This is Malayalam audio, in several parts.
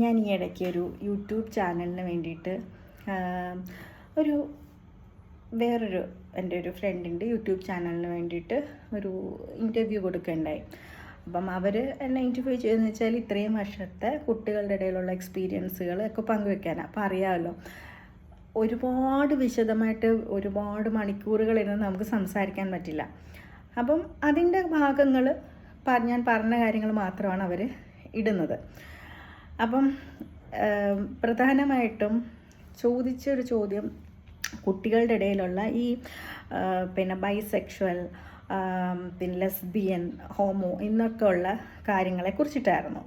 ഞാൻ ഈ ഇടയ്ക്ക് ഒരു യൂട്യൂബ് ചാനലിന് വേണ്ടിയിട്ട് ഒരു വേറൊരു എന്റെ ഒരു ഫ്രണ്ടിന്റെ യൂട്യൂബ് ചാനലിന് വേണ്ടിയിട്ട് ഒരു ഇന്റർവ്യൂ കൊടുക്കുകയുണ്ടായി അപ്പം അവർ എന്നെ ഇന്റർവ്യൂ ചെയ്തെന്ന് വെച്ചാൽ ഇത്രയും വർഷത്തെ കുട്ടികളുടെ ഇടയിലുള്ള എക്സ്പീരിയൻസുകൾ ഒക്കെ പങ്കുവെക്കാനാണ് അപ്പോൾ അറിയാമല്ലോ ഒരുപാട് വിശദമായിട്ട് ഒരുപാട് മണിക്കൂറുകളിരുന്ന് നമുക്ക് സംസാരിക്കാൻ പറ്റില്ല. അപ്പം അതിന്റെ ഭാഗങ്ങൾ ഞാൻ പറഞ്ഞ കാര്യങ്ങൾ മാത്രമാണ് അവർ ഇടുന്നത്. അപ്പം പ്രധാനമായിട്ടും ചോദിച്ചൊരു ചോദ്യം കുട്ടികളുടെ ഇടയിലുള്ള ഈ പിന്നെ ബൈസെക്ഷൽ പിന്നെ ലെസ്ബിയൻ ഹോമോ എന്നൊക്കെ ഉള്ള കാര്യങ്ങളെ കുറിച്ചിട്ടായിരുന്നു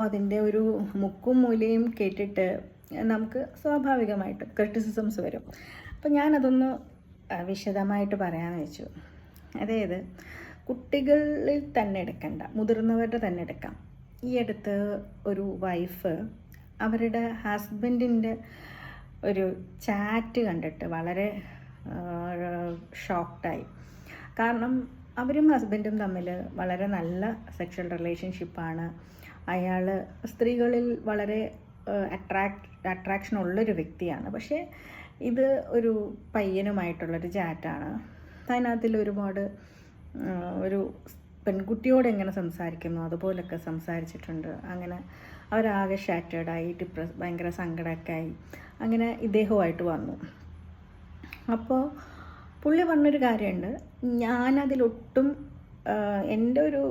അതിന്റെ ഒരു മുക്കും മൂലയും കേട്ടിട്ട് നമുക്ക് സ്വാഭാവികമായിട്ട് ക്രിറ്റിസിസംസ് വരും. അപ്പം ഞാനതൊന്ന് വിശദമായിട്ട് പറയാമെന്ന് വെച്ചു. അതായത് കുട്ടികളിൽ തന്നെ എടുക്കണ്ട മുതിർന്നവരുടെ തന്നെ എടുക്കാം. ഈ അടുത്ത് ഒരു വൈഫ് അവരുടെ ഹസ്ബൻഡിന്റെ ഒരു ചാറ്റ് കണ്ടിട്ട് വളരെ ഷോക്ക്ഡായി കാരണം അവരും ഹസ്ബൻഡും തമ്മിൽ വളരെ നല്ല സെക്ഷൽ റിലേഷൻഷിപ്പാണ് അയാൾ സ്ത്രീകളിൽ വളരെ അട്രാക്ട് അട്രാക്ഷൻ ഉള്ളൊരു വ്യക്തിയാണ്. പക്ഷേ ഇത് ഒരു പയ്യനുമായിട്ടുള്ളൊരു ചാറ്റാണ് അതിനകത്തിൽ ഒരുപാട് ഒരു പെൺകുട്ടിയോട് എങ്ങനെ സംസാരിക്കുന്നു? അതുപോലൊക്കെ സംസാരിച്ചിട്ടുണ്ട്. അങ്ങനെ അവരാകെ ഷാറ്റേഡായി ഡിപ്രസ് ഭയങ്കര സങ്കടമൊക്കെ ആയി അങ്ങനെ ഇദ്ദേഹവുമായിട്ട് വന്നു. അപ്പോൾ പുള്ളി പറഞ്ഞൊരു കാര്യമുണ്ട്. ഞാനതിലൊട്ടും എന്റെ ഒരു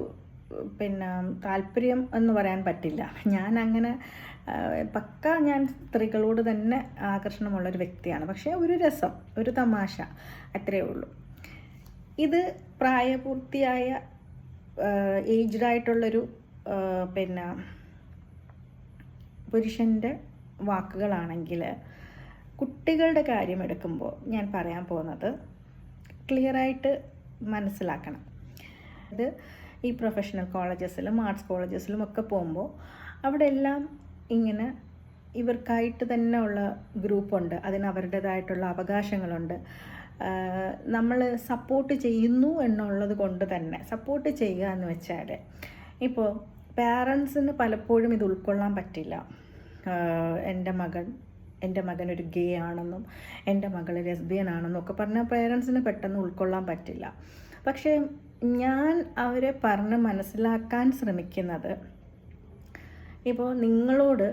പിന്നെ താല്പര്യം എന്ന് പറയാൻ പറ്റില്ല. ഞാൻ അങ്ങനെ പക്ക ഞാൻ സ്ത്രീകളോട് തന്നെ ആകർഷണമുള്ളൊരു വ്യക്തിയാണ്. പക്ഷേ ഒരു രസം ഒരു തമാശ അത്രയേ ഉള്ളൂ. ഇത് പ്രായപൂർത്തിയായ ഏജ്ഡ് ആയിട്ടുള്ളൊരു ആ, പിന്നെ പുരുഷന്റെ വാക്കുകളാണെങ്കിൽ കുട്ടികളുടെ കാര്യം എടുക്കുമ്പോൾ ഞാൻ പറയാൻ പോകുന്നത് ക്ലിയറായിട്ട് മനസ്സിലാക്കണം. അത് ഈ പ്രൊഫഷണൽ കോളേജസിലും ആർട്സ് കോളേജസിലും ഒക്കെ പോകുമ്പോൾ അവിടെ എല്ലാം ഇങ്ങനെ ഇവർക്കായിട്ട് തന്നെ ഉള്ള ഗ്രൂപ്പുണ്ട്. അതിന് അവരുടേതായിട്ടുള്ള അവകാശങ്ങളുണ്ട്. നമ്മൾ സപ്പോർട്ട് ചെയ്യുന്നു എന്നുള്ളത് കൊണ്ട് തന്നെ. സപ്പോർട്ട് ചെയ്യുക എന്ന് വെച്ചാൽ ഇപ്പോൾ പാരൻസിന് പലപ്പോഴും ഇത് ഉൾക്കൊള്ളാൻ പറ്റില്ല. എന്റെ മകൻ എന്റെ മകൻ ഒരു ഗേ ആണെന്നും എന്റെ മകൾ ലെസ്ബിയൻ ആണെന്നും ഒക്കെ പറഞ്ഞാൽ പേരൻസിന് പെട്ടെന്ന് ഉൾക്കൊള്ളാൻ പറ്റില്ല. പക്ഷേ ഞാൻ അവരെ പറഞ്ഞ് മനസ്സിലാക്കാൻ ശ്രമിക്കുന്നത് ഇപ്പോൾ നിങ്ങളോട്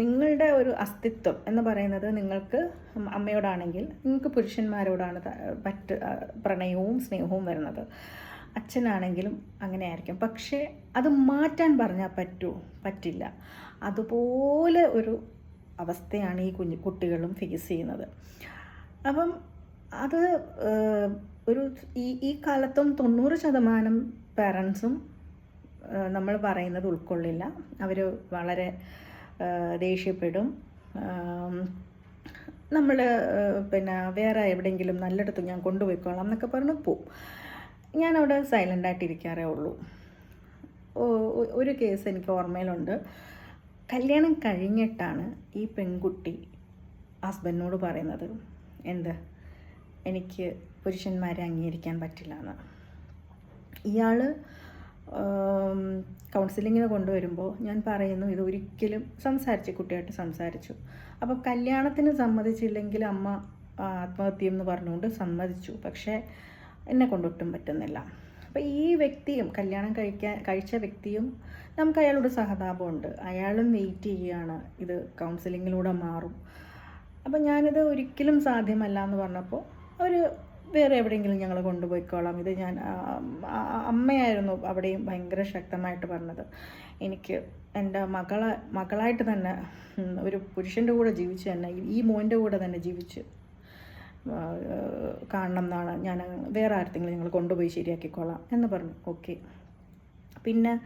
നിങ്ങളുടെ ഒരു അസ്തിത്വം എന്ന് പറയുന്നത് നിങ്ങൾക്ക് അമ്മയോടാണെങ്കിൽ നിങ്ങൾക്ക് പുരുഷന്മാരോടാണ് പറ്റ പ്രണയവും സ്നേഹവും വരുന്നത്. അച്ഛനാണെങ്കിലും അങ്ങനെ ആയിരിക്കും പക്ഷേ അത് മാറ്റാൻ പറഞ്ഞാൽ പറ്റുമോ പറ്റില്ല. അതുപോലെ ഒരു അവസ്ഥയാണ് ഈ കുഞ്ഞു കുട്ടികളും ഫേസ് ചെയ്യുന്നത്. അപ്പം അത് ഒരു ഈ ഈ കാലത്തും തൊണ്ണൂറ് ശതമാനം പേരൻസും നമ്മൾ പറയുന്നത് ഉൾക്കൊള്ളില്ല. അവർ വളരെ ദേഷ്യപ്പെടും. നമ്മൾ പിന്നെ വേറെ എവിടെയെങ്കിലും നല്ലിടത്ത് ഞാൻ കൊണ്ടുപോയിക്കോളാം എന്നൊക്കെ പറഞ്ഞ് പോവും. ഞാനവിടെ സൈലന്റായിട്ടിരിക്കാറേ ഉള്ളൂ. ഒരു കേസ് എനിക്ക് ഓർമ്മയിലുണ്ട്. കല്യാണം കഴിഞ്ഞിട്ടാണ് ഈ പെൺകുട്ടി ഹസ്ബൻഡിനോട് പറയുന്നത്. എന്ത്? എനിക്ക് പുരുഷന്മാരെ അംഗീകരിക്കാൻ പറ്റില്ല എന്ന്. ഇയാൾ കൗൺസിലിങ്ങിന് കൊണ്ടുവരുമ്പോൾ ഞാൻ പറയുന്നു ഇത് ഒരിക്കലും സംസാരിച്ചു കുട്ടിയായിട്ട് സംസാരിച്ചു. അപ്പോൾ കല്യാണത്തിന് സമ്മതിച്ചില്ലെങ്കിൽ അമ്മ ആത്മഹത്യ എന്ന് പറഞ്ഞുകൊണ്ട് സമ്മതിച്ചു. പക്ഷേ എന്നെ കൊണ്ടൊട്ടും പറ്റുന്നില്ല. അപ്പോൾ ഈ വ്യക്തിയും കല്യാണം കഴിക്കാൻ കഴിച്ച വ്യക്തിയും നമുക്ക് അയാളോട് സഹതാപമുണ്ട്. അയാളും വെയിറ്റ് ചെയ്യുകയാണ്. ഇത് കൗൺസിലിങ്ങിലൂടെ മാറും. അപ്പം ഞാനിത് ഒരിക്കലും സാധ്യമല്ല എന്ന് പറഞ്ഞപ്പോൾ അവർ വേറെ എവിടെയെങ്കിലും ഞങ്ങൾ കൊണ്ടുപോയിക്കോളാം. ഇത് ഞാൻ അമ്മയായിരുന്നു അവിടെയും ഭയങ്കര ശക്തമായിട്ട് പറഞ്ഞത്. എനിക്ക് എന്റെ മകളെ മകളായിട്ട് തന്നെ ഒരു പുരുഷന്റെ കൂടെ ജീവിച്ച് തന്നെ ഈ- മോന്റെ കൂടെ തന്നെ ജീവിച്ച് കാണണം എന്നാണ് ഞാൻ വേറെ ആർക്കെങ്കിലും ഞങ്ങൾ കൊണ്ടുപോയി ശരിയാക്കിക്കോളാം എന്ന് പറഞ്ഞു. ഓക്കെ. പിന്നെ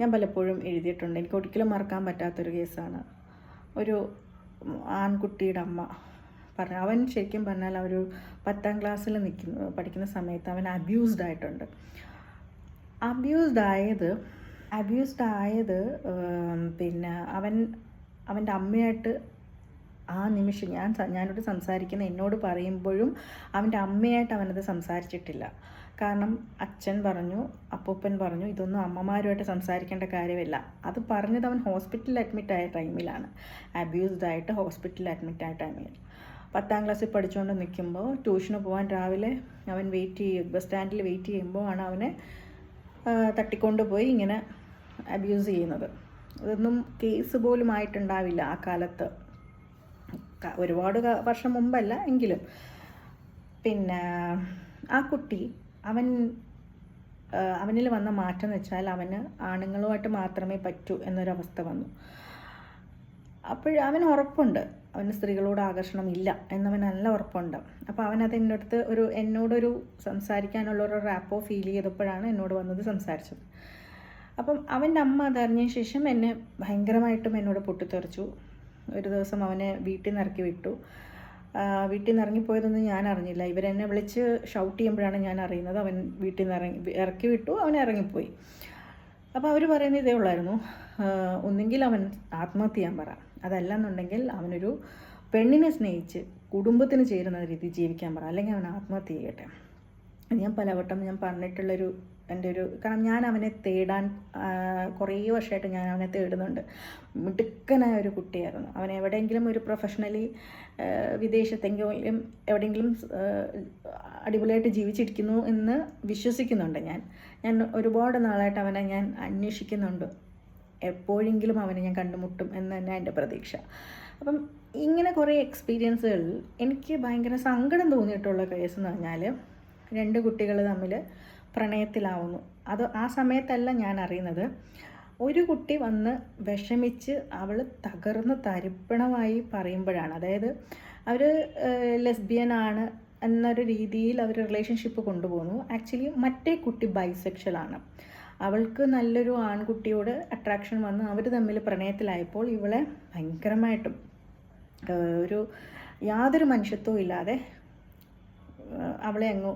ഞാൻ പലപ്പോഴും എഴുതിയിട്ടുണ്ട്. എനിക്ക് ഒരിക്കലും മറക്കാൻ പറ്റാത്തൊരു കേസാണ്. ഒരു ആൺകുട്ടിയുടെ അമ്മ പറഞ്ഞു അവൻ ശരിക്കും പറഞ്ഞാൽ ഒരു പത്താം ക്ലാസ്സിൽ നിൽക്കുന്ന പഠിക്കുന്ന സമയത്ത് അവൻ അബ്യൂസ്ഡ് ആയിട്ടുണ്ട്. അബ്യൂസ്ഡ് ആയത് അബ്യൂസ്ഡ് ആയത് പിന്നെ അവൻ അവന്റെ അമ്മയായിട്ട് ആ നിമിഷം ഞാൻ ഞാനോട് സംസാരിക്കുന്ന എന്നോട് പറയുമ്പോഴും അവന്റെ അമ്മയായിട്ട് അവനത് സംസാരിച്ചിട്ടില്ല. കാരണം അച്ഛൻ പറഞ്ഞു അപ്പൂപ്പൻ പറഞ്ഞു ഇതൊന്നും അമ്മമാരുമായിട്ട് സംസാരിക്കേണ്ട കാര്യമില്ല. അത് പറഞ്ഞത് അവൻ ഹോസ്പിറ്റലിൽ അഡ്മിറ്റായ ടൈമിലാണ് അബ്യൂസ്ഡ് ആയിട്ട് ഹോസ്പിറ്റലിൽ അഡ്മിറ്റായ ടൈമിൽ പത്താം ക്ലാസ്സിൽ പഠിച്ചുകൊണ്ട് നിൽക്കുമ്പോൾ ട്യൂഷന് പോകാൻ രാവിലെ അവൻ വെയിറ്റ് ചെയ്യും ബസ് സ്റ്റാൻഡിൽ വെയിറ്റ് ചെയ്യുമ്പോൾ ആണ് അവനെ തട്ടിക്കൊണ്ട് തട്ടിക്കൊണ്ടുപോയി ഇങ്ങനെ അബ്യൂസ് ചെയ്യുന്നത്. അതൊന്നും കേസ് പോലും ആയിട്ടുണ്ടാവില്ല ആ കാലത്ത്. ഒരുപാട് വർഷം മുമ്പല്ല എങ്കിലും. പിന്നെ ആ കുട്ടി അവൻ അവനിൽ വന്ന മാറ്റം എന്ന് വെച്ചാൽ അവന് ആണുങ്ങളുമായിട്ട് മാത്രമേ പറ്റൂ എന്നൊരവസ്ഥ വന്നു. അപ്പോൾ അവന് ഉറപ്പുണ്ട്. അവന് സ്ത്രീകളോട് ആകർഷണം ഇല്ല എന്നവൻ നല്ല ഉറപ്പുണ്ട്. അപ്പോൾ അവനത് എന്റെ അടുത്ത് ഒരു എന്നോടൊരു സംസാരിക്കാനുള്ള ഒരു റാപ്പോ ഫീൽ ചെയ്തപ്പോഴാണ് എന്നോട് വന്നത് സംസാരിച്ചത്. അപ്പം അവന്റെ അമ്മ അതറിഞ്ഞ ശേഷം എന്നെ ഭയങ്കരമായിട്ടും എന്നോട് പൊട്ടിത്തെറിച്ചു. ഒരു ദിവസം അവനെ വീട്ടിൽ നിന്ന് ഇറക്കി വിട്ടു. വീട്ടിൽ നിന്ന് ഇറങ്ങിപ്പോയതൊന്നും ഞാൻ അറിഞ്ഞില്ല. ഇവരെന്നെ വിളിച്ച് ഷൗട്ട് ചെയ്യുമ്പോഴാണ് ഞാൻ അറിയുന്നത്. അവൻ വീട്ടിൽ നിന്ന് ഇറങ്ങി ഇറക്കി വിട്ടു അവൻ ഇറങ്ങിപ്പോയി. അപ്പോൾ അവർ പറയുന്നത് ഇതേ ഉള്ളായിരുന്നു. ഒന്നെങ്കിൽ അവൻ ആത്മഹത്യ ചെയ്യാൻ പറ. അതല്ലെന്നുണ്ടെങ്കിൽ അവനൊരു പെണ്ണിനെ സ്നേഹിച്ച് കുടുംബത്തിന് ചേരുന്ന രീതി ജീവിക്കാൻ പറ. അല്ലെങ്കിൽ അവൻ ആത്മഹത്യ ചെയ്യട്ടെ. ഞാൻ പലവട്ടം ഞാൻ പറഞ്ഞിട്ടുള്ളൊരു എന്റെ ഒരു കാരണം ഞാൻ അവനെ തേടാൻ കുറേ വർഷമായിട്ട് ഞാൻ അവനെ തേടുന്നുണ്ട്. മിടുക്കനായ ഒരു കുട്ടിയായിരുന്നു. അവൻ എവിടെയെങ്കിലും ഒരു പ്രൊഫഷണലി വിദേശത്തെങ്കിലും എവിടെയെങ്കിലും അടിപൊളിയായിട്ട് ജീവിച്ചിരിക്കുന്നു എന്ന് വിശ്വസിക്കുന്നുണ്ട് ഞാൻ. ഞാൻ ഒരുപാട് നാളായിട്ട് അവനെ ഞാൻ അന്വേഷിക്കുന്നുണ്ട്. എപ്പോഴെങ്കിലും അവനെ ഞാൻ കണ്ടുമുട്ടും എന്ന് തന്നെ എന്റെ പ്രതീക്ഷ. അപ്പം ഇങ്ങനെ കുറേ എക്സ്പീരിയൻസുകളിൽ എനിക്ക് ഭയങ്കര സങ്കടം തോന്നിയിട്ടുള്ള കേസ് എന്ന് പറഞ്ഞാൽ രണ്ട് കുട്ടികൾ തമ്മിൽ പ്രണയത്തിലാവുന്നു. അത് ആ സമയത്തല്ല ഞാൻ അറിയുന്നത്. ഒരു കുട്ടി വന്ന് വിഷമിച്ച് അവൾ തകർന്ന് തരിപ്പണമായി പറയുമ്പോഴാണ്. അതായത് അവർ ലെസ്ബിയനാണ് എന്നൊരു രീതിയിൽ അവർ റിലേഷൻഷിപ്പ് കൊണ്ടുപോകുന്നു. ആക്ച്വലി മറ്റേ കുട്ടി ബൈസെക്ഷൽ ആണ്. അവൾക്ക് നല്ലൊരു ആൺകുട്ടിയോട് അട്രാക്ഷൻ വന്ന് അവർ തമ്മിൽ പ്രണയത്തിലായപ്പോൾ ഇവളെ ഭയങ്കരമായിട്ടും ഒരു യാതൊരു മനുഷ്യത്വവും ഇല്ലാതെ അവളെ അങ്ങ്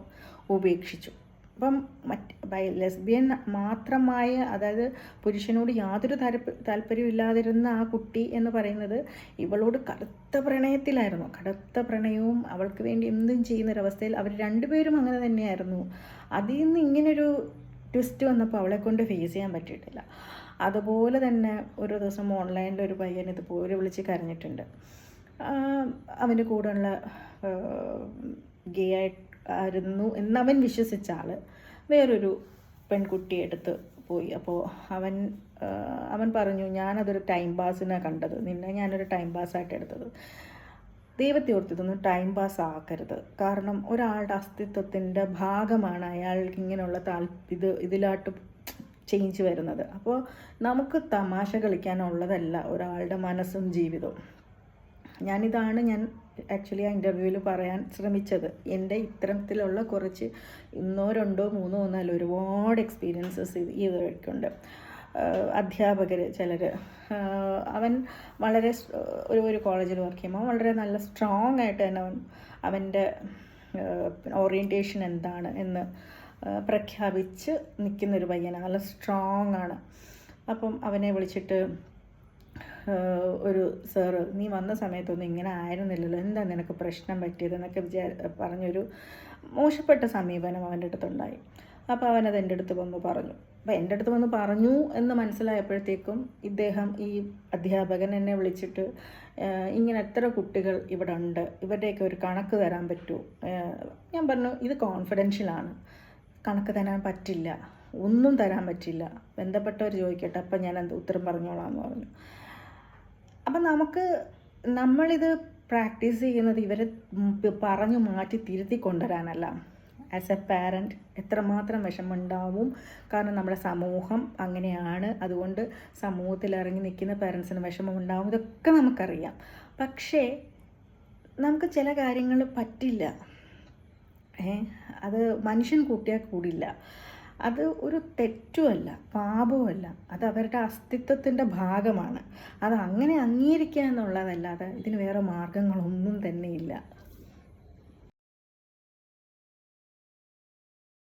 ഉപേക്ഷിച്ചു. അപ്പം മറ്റ് ലെസ്ബിയൻ മാത്രമായ അതായത് പുരുഷനോട് യാതൊരു താല്പ താല്പര്യമില്ലാതിരുന്ന ആ കുട്ടി എന്ന് പറയുന്നത് ഇവളോട് കടുത്ത പ്രണയത്തിലായിരുന്നു. കടുത്ത പ്രണയവും അവൾക്ക് വേണ്ടി എന്തും ചെയ്യുന്നൊരവസ്ഥയിൽ അവർ രണ്ടുപേരും അങ്ങനെ തന്നെയായിരുന്നു. അതിൽ നിന്ന് ഇങ്ങനൊരു ട്വിസ്റ്റ് വന്നപ്പോൾ അവളെ കൊണ്ട് ഫേസ് ചെയ്യാൻ പറ്റിയിട്ടില്ല. അതുപോലെ തന്നെ ഒരു ദിവസം ഓൺലൈനിൽ ഒരു പയ്യൻ ഇതുപോലെ വിളിച്ച് കരഞ്ഞിട്ടുണ്ട്. അവന്റെ കൂടെയുള്ള ഗേ ആയിരുന്നു എന്നവൻ വിശ്വസിച്ച ആൾ വേറൊരു പെൺകുട്ടിയെ എടുത്ത് പോയി. അപ്പോൾ അവൻ അവൻ പറഞ്ഞു ഞാനതൊരു ടൈം പാസിനാണ് കണ്ടത്. നിന്നെ ഞാനൊരു ടൈം പാസ്സായിട്ട് എടുത്തത്. ദൈവത്തെ ഓർത്തിതൊന്നും ടൈം പാസ് ആക്കരുത്. കാരണം ഒരാളുടെ അസ്തിത്വത്തിന്റെ ഭാഗമാണ് അയാൾക്ക് ഇങ്ങനെയുള്ള താൽ ഇത് ഇതിലാട്ട് ചേഞ്ച് വരുന്നത്. അപ്പോൾ നമുക്ക് തമാശ കളിക്കാനുള്ളതല്ല ഒരാളുടെ മനസ്സും ജീവിതവും. ഞാനിതാണ് ഞാൻ ആക്ച്വലി ആ ഇന്റർവ്യൂവിൽ പറയാൻ ശ്രമിച്ചത്. എന്റെ ഇത്തരത്തിലുള്ള കുറച്ച് ഇന്നോ രണ്ടോ മൂന്നോ ഒന്നല്ല ഒരുപാട് എക്സ്പീരിയൻസസ് ഇതൊക്കെയുണ്ട് അധ്യാപകർ ചിലർ അവൻ വളരെ ഒരു ഒരു കോളേജിൽ വർക്ക് ചെയ്യുമ്പോൾ വളരെ നല്ല സ്ട്രോങ് ആയിട്ട് തന്നെ അവൻ അവന്റെ ഓറിയന്റേഷൻ എന്താണ് എന്ന് പ്രഖ്യാപിച്ച് നിൽക്കുന്നൊരു പയ്യനാണ് നല്ല സ്ട്രോങ് ആണ്. അപ്പം അവനെ വിളിച്ചിട്ട് ഒരു സാറ് നീ വന്ന സമയത്തൊന്നും ഇങ്ങനെ ആയിരുന്നില്ലല്ലോ. എന്താ നിനക്ക് പ്രശ്നം പറ്റിയത്? എന്നൊക്കെ വിചാര പറഞ്ഞൊരു മോശപ്പെട്ട സമീപനം അവന്റെ അടുത്തുണ്ടായി. അപ്പോൾ അവനത് എന്റെ അടുത്ത് വന്ന് പറഞ്ഞു. അപ്പോൾ എന്റെ അടുത്ത് വന്ന് പറഞ്ഞു എന്ന് മനസ്സിലായപ്പോഴത്തേക്കും ഇദ്ദേഹം ഈ അധ്യാപകൻ എന്നെ വിളിച്ചിട്ട് ഇങ്ങനെ എത്ര കുട്ടികൾ ഇവിടെ ഉണ്ട്? ഇവരുടെയൊക്കെ ഒരു കണക്ക് തരാൻ പറ്റുമോ ഞാൻ പറഞ്ഞു ഇത് കോൺഫിഡൻഷ്യലാണ് കണക്ക് തരാൻ പറ്റില്ല. ഒന്നും തരാൻ പറ്റില്ല. ബന്ധപ്പെട്ടവർ ചോദിക്കട്ടെ അപ്പം ഞാൻ എന്ത് ഉത്തരം പറഞ്ഞോളാം എന്ന് പറഞ്ഞു. അപ്പം നമുക്ക് നമ്മളിത് പ്രാക്ടീസ് ചെയ്യുന്നത് ഇവരെ പറഞ്ഞു മാറ്റി തിരുത്തി കൊണ്ടുവരാനല്ല. ആസ് എ പാരന്റ് എത്രമാത്രം വിഷമമുണ്ടാവും. കാരണം നമ്മുടെ സമൂഹം അങ്ങനെയാണ്. അതുകൊണ്ട് സമൂഹത്തിൽ ഇറങ്ങി നിൽക്കുന്ന പാരൻസിന് വിഷമമുണ്ടാവും. ഇതൊക്കെ നമുക്കറിയാം. പക്ഷേ നമുക്ക് ചില കാര്യങ്ങൾ പറ്റില്ല. അത് മനുഷ്യൻ കൂട്ടിയാൽ കൂടില്ല. അത് ഒരു തെറ്റുമല്ല പാപവുമല്ല അത് അവരുടെ അസ്തിത്വത്തിന്റെ ഭാഗമാണ്. അത് അങ്ങനെ അംഗീകരിക്കുക എന്നുള്ളതല്ലാതെ ഇതിന് വേറെ മാർഗങ്ങളൊന്നും തന്നെ ഇല്ല